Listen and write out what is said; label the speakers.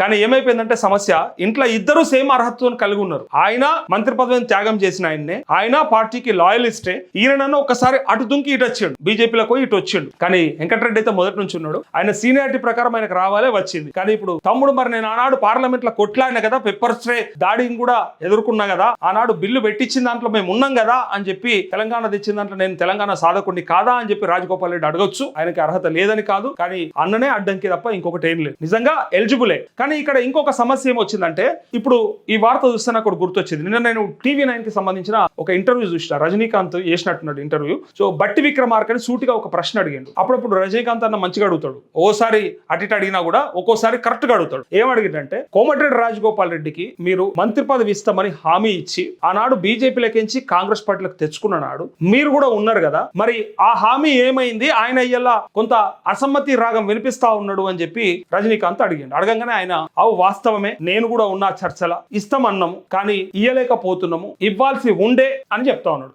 Speaker 1: కానీ ఏమైపోయిందంటే సమస్య ఇంట్లో ఇద్దరు సేమ్ అర్హతతో కలిగి ఉన్నారు. ఆయన మంత్రి పదవిని త్యాగం చేసిన ఆయన్నే ఆయన పార్టీకి లాయలిస్టే ఈయన ఒకసారి అటు దుంకి ఇటు వచ్చాడు. బీజేపీలకు ఇటు వచ్చిండు. కానీ వెంకటరెడ్డి అయితే మొదటి నుంచి ఉన్నాడు. ఆయన సీనియారిటీ ప్రకారం ఆయనకు రావాలే వచ్చింది. కానీ ఇప్పుడు తమ్ముడు మరి నేను ఆనాడు పార్లమెంట్లో కొట్లాడిన కదా పెప్పర్ స్ట్రే దాడిని కూడా ఎదుర్కొన్నా కదా ఆనాడు బిల్లు పెట్టించిన దాంట్లో మేము ఉన్నాం కదా అని చెప్పి తెలంగాణ తెచ్చిన దాంట్లో నేను తెలంగాణ సాధకుడిని కాదా అని చెప్పి రాజగోపాల్ రెడ్డి అడగొచ్చు. ఆయనకి అర్హత లేదని కాదు. కానీ అన్ననే అడ్డంకి తప్ప ఇంకొకటి ఏం లేదు. నిజంగా ఎలిజిబులే. కానీ ఇక్కడ ఇంకొక సమస్య ఏమొచ్చిందంటే ఇప్పుడు ఈ వార్త చూస్తే నాకు గుర్తొచ్చింది. నిన్న నేను టీవీ నైన్కి సంబంధించిన ఒక ఇంటర్వ్యూ చూసిన రజనీకాంత్ చేసినట్టున్నాడు ఇంటర్వ్యూ. సో బట్టి విక్రమార్కని సూటిగా ఒక ప్రశ్న అడిగాడు. అప్పుడప్పుడు రజనీకాంత్ అన్న మంచిగా అడుగుతాడు. ఓసారి అటు ఇటు అడిగినా కూడా ఒక్కోసారి కరెక్ట్గా అడుగుతాడు. ఏం అడిగిందంటే కోమటిరెడ్డి రాజగోపాల్ రెడ్డికి మీరు మంత్రి పదవి ఇస్తామని హామీ ఇచ్చి ఆనాడు బీజేపీ లెక్కించి కాంగ్రెస్ పార్టీలకు తెచ్చుకున్న నాడు మీరు కూడా ఉన్నారు కదా మరి ఆ హామీ ఏమైంది? ఆయన అయ్యేలా కొంత అసమ్మతి రాగం వినిపిస్తా ఉన్నాడు అని చెప్పి రజనీకాంత్ అడిగిండు. అడగంగానే ఆయన అవు వాస్తవమే నేను కూడా ఉన్నా చర్చల. ఇస్తామన్నాము కానీ ఇయ్యలేకపోతున్నాము. ఇవ్వాల్సి ఉండే అని చెప్తా ఉన్నాడు.